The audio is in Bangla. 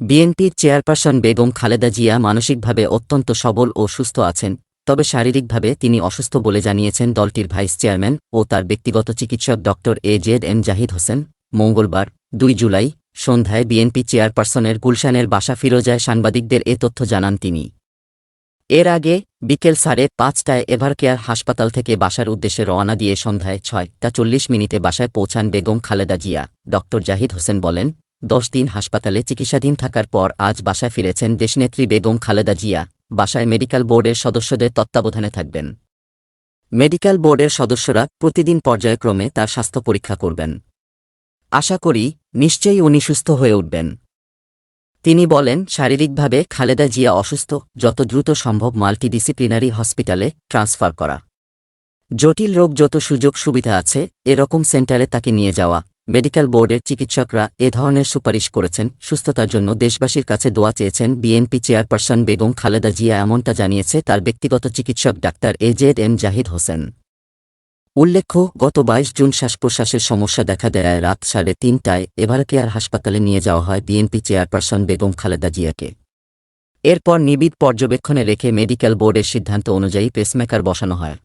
বিএনপির চেয়ারপারসন বেগম খালেদা জিয়া মানসিকভাবে অত্যন্ত সবল ও সুস্থ আছেন, তবে শারীরিকভাবে তিনি অসুস্থ বলে জানিয়েছেন দলটির ভাইস চেয়ারম্যান ও তার ব্যক্তিগত চিকিৎসক doctor A Z M Zahid Hossain. মঙ্গলবার, দুই জুলাই, সন্ধ্যায় বিএনপি চেয়ারপারসনের গুলশানের বাসা ফিরোজায় সাংবাদিকদের এ তথ্য জানান তিনি। এর আগে বিকেল সাড়ে পাঁচটায় এভারকেয়ার হাসপাতাল থেকে বাসার উদ্দেশ্যে রওনা দিয়ে সন্ধ্যায় ছয়টা চল্লিশ মিনিটে বাসায় পৌঁছান বেগম খালেদা জিয়া, ডক্টর জাহিদ হোসেন বলেন দশ দিন হাসপাতালে চিকিৎসাধীন থাকার পর আজ বাসায় ফিরেছেন দেশনেত্রী বেগম খালেদা জিয়া। বাসায় মেডিকেল বোর্ডের সদস্যদের তত্ত্বাবধানে থাকবেন। মেডিকেল বোর্ডের সদস্যরা প্রতিদিন পর্যায়ক্রমে তার স্বাস্থ্য পরীক্ষা করবেন। আশা করি নিশ্চয়ই উনি সুস্থ হয়ে উঠবেন। তিনি বলেন, শারীরিকভাবে খালেদা জিয়া অসুস্থ, যত দ্রুত সম্ভব মাল্টিডিসিপ্লিনারি হসপিটালে ট্রান্সফার করা। জটিল রোগ যত সুযোগ সুবিধা আছে, এরকম সেন্টারে তাকে নিয়ে যাওয়া। মেডিকেল বোর্ডের চিকিৎসকরা এ ধরনের সুপারিশ করেছেন। সুস্থতার জন্য দেশবাসীর কাছে দোয়া চেয়েছেন বিএনপি চেয়ারপারসন বেগম খালেদা জিয়া এমনটা জানিয়েছে তার ব্যক্তিগত চিকিৎসক doctor A Z M Zahid Hossain. উল্লেখ্য, গত বাইশ জুন শ্বাস প্রশ্বাসের সমস্যা দেখা দেয় রাত সাড়ে তিনটায়। এভারকেয়ার হাসপাতালে নিয়ে যাওয়া হয় বিএনপি চেয়ারপারসন বেগম খালেদা জিয়াকে। এরপর নিবিড় পর্যবেক্ষণে রেখে মেডিকেল বোর্ডের সিদ্ধান্ত অনুযায়ী পেসমেকার বসানো হয়।